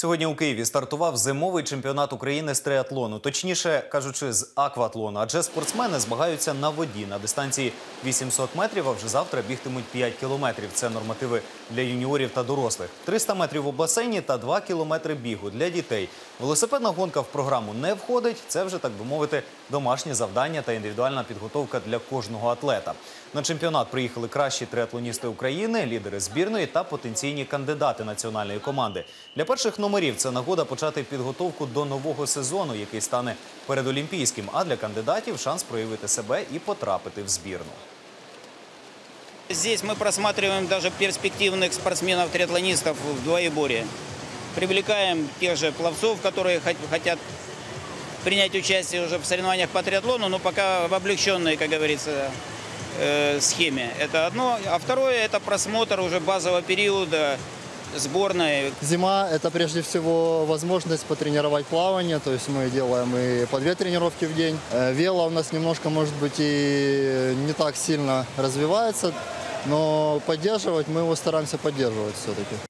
Сьогодні у Києві стартував зимовий чемпіонат України з триатлону, точніше кажучи, з акватлону. Адже спортсмени змагаються на воді на дистанції 800 метрів. А вже завтра бігтимуть 5 кілометрів. Це нормативи для юніорів та дорослих. 300 метрів у басейні та 2 кілометри бігу для дітей. Велосипедна гонка в програму не входить. Це вже так би мовити домашнє завдання та індивідуальна підготовка для кожного атлета. На чемпіонат приїхали кращі триатлоністи України, лідери збірної та потенційні кандидати національної команди. Для перших номерів це нагода почати підготовку до нового сезону, який стане передолімпійським. А для кандидатів шанс проявити себе і потрапити в збірну. Здесь мы просматриваем даже перспективных спортсменов-триатлонистов в двоеборье. Привлекаем тех же пловцов, которые хот- хотят принять участие уже в соревнованиях по триатлону, но пока в облегченной, как говорится, э, схеме. Это одно. А второе – это просмотр уже базового периода сборной. Зима – это прежде всего возможность потренировать плавание, то есть мы делаем и по две тренировки в день. Э, Вело у нас немножко, может быть, и не так сильно развивается, но поддерживать мы его стараемся поддерживать все-таки.